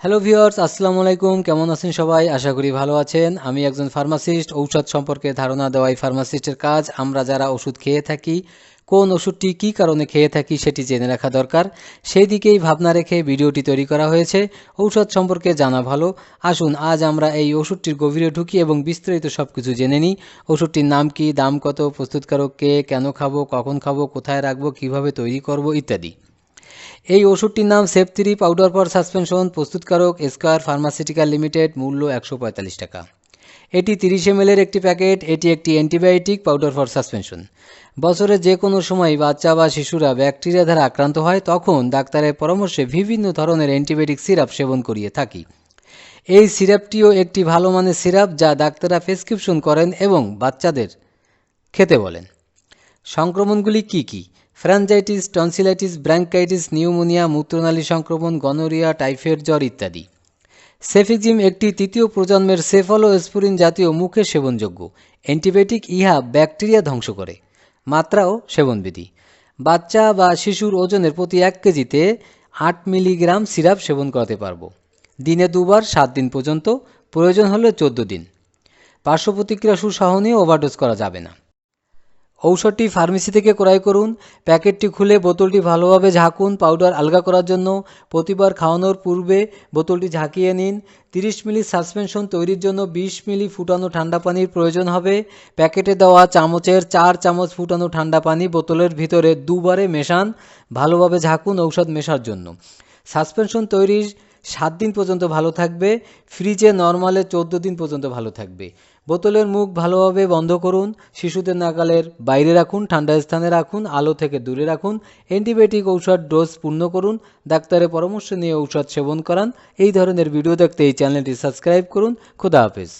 Hello viewers আসসালামু আলাইকুম। কেমন আছেন সবাই? আশা করি ভালো আছেন। আমি একজন ফার্মাসিস্ট ঔষধ সম্পর্কে ধারণা দেওয়াই ফার্মাসিস্টের কাজ। আমরা যারা ওষুধ খেয়ে থাকি, কোন ওষুধটি কী কারণে খেয়ে থাকি সেটি জেনে রাখা দরকার। সেই দিকেই ভাবনা রেখে ভিডিওটি তৈরি করা হয়েছে। ঔষধ সম্পর্কে জানা ভালো। আসুন, আজ আমরা এই ওষুধটির গভীরে ঢুকি এবং বিস্তারিত সব কিছু জেনে নিই। ওষুধটির নাম কি, দাম কত, প্রস্তুতকারক কে, কেন খাব, কখন খাব, কোথায় রাখব, কীভাবে তৈরি করব, ইত্যাদি। এই ওষুধটির নাম Cef three powder for suspension, প্রস্তুতকারক স্কয়ার ফার্মাসিউটিক্যাল লিমিটেড, মূল্য একশো পঁয়তাল্লিশ টাকা। এটি তিরিশ এম একটি প্যাকেট, এটি একটি অ্যান্টিবায়োটিক পাউডার ফর সাসপেনশন। বছরের যে কোনো সময় বাচ্চা বা শিশুরা ব্যাকটেরিয়া দ্বারা আক্রান্ত হয়, তখন ডাক্তারের পরামর্শে বিভিন্ন ধরনের অ্যান্টিবায়োটিক সিরাপ সেবন করিয়ে থাকি। এই সিরাপটিও একটি ভালো মানের সিরাপ যা ডাক্তাররা প্রেসক্রিপশন করেন এবং বাচ্চাদের খেতে বলেন। সংক্রমণগুলি কি কি? ফ্র্যাঞ্জাইটিস টনসিলাইটিস ব্র্যাঙ্কাইটিস নিউমোনিয়া মূত্রনালী সংক্রমণ গনোরিয়া টাইফয়েড জ্বর ইত্যাদি। সেফিজিম একটি তৃতীয় প্রজন্মের সেফালোস্পুরিন জাতীয় মুখে সেবনযোগ্য। অ্যান্টিবায়োটিক ইহা ব্যাকটেরিয়া ধ্বংস করে। মাত্রাও সেবনবিধি। বাচ্চা বা শিশুর ওজনের প্রতি এক কেজিতে আট মিলিগ্রাম সিরাপ সেবন করাতে পারব। দিনে দুবার সাত দিন পর্যন্ত। প্রয়োজন হলে চোদ্দ দিন। পার্শ্ব প্রতিক্রিয়া সুসহনীয় ওভারডোজ করা যাবে না। ঔষধটি ফার্মেসি থেকে ক্রয় করুন, প্যাকেটটি খুলে বোতলটি ভালোভাবে ঝাঁকুন, পাউডার আলগা করার জন্য প্রতিবার খাওয়ানোর পূর্বে বোতলটি ঝাঁকিয়ে নিন। তিরিশ মিলি সাসপেনশন তৈরির জন্য বিশ মিলি ফুটানো ঠান্ডা পানির প্রয়োজন হবে। প্যাকেটে দেওয়া চামচের চার চামচ ফুটানো ঠান্ডা পানি বোতলের ভিতরে দুবারে মেশান, ভালোভাবে ঝাঁকুন ঔষধ মেশার জন্য। সাসপেনশন তৈরির সাত দিন পর্যন্ত ভালো থাকবে, ফ্রিজে নর্মালে চোদ্দ দিন পর্যন্ত ভালো থাকবে। বোতলের মুখ ভালোভাবে বন্ধ করুন, শিশুদের নাগালের বাইরে রাখুন, ঠান্ডা স্থানে রাখুন, আলো থেকে দূরে রাখুন, অ্যান্টিবায়োটিক ঔষধ ডোজ পূর্ণ করুন, ডাক্তারের পরামর্শ নিয়ে ঔষধ সেবন করান। এই ধরনের ভিডিও দেখতে এই চ্যানেলটি সাবস্ক্রাইব করুন। খুদা হাফেজ।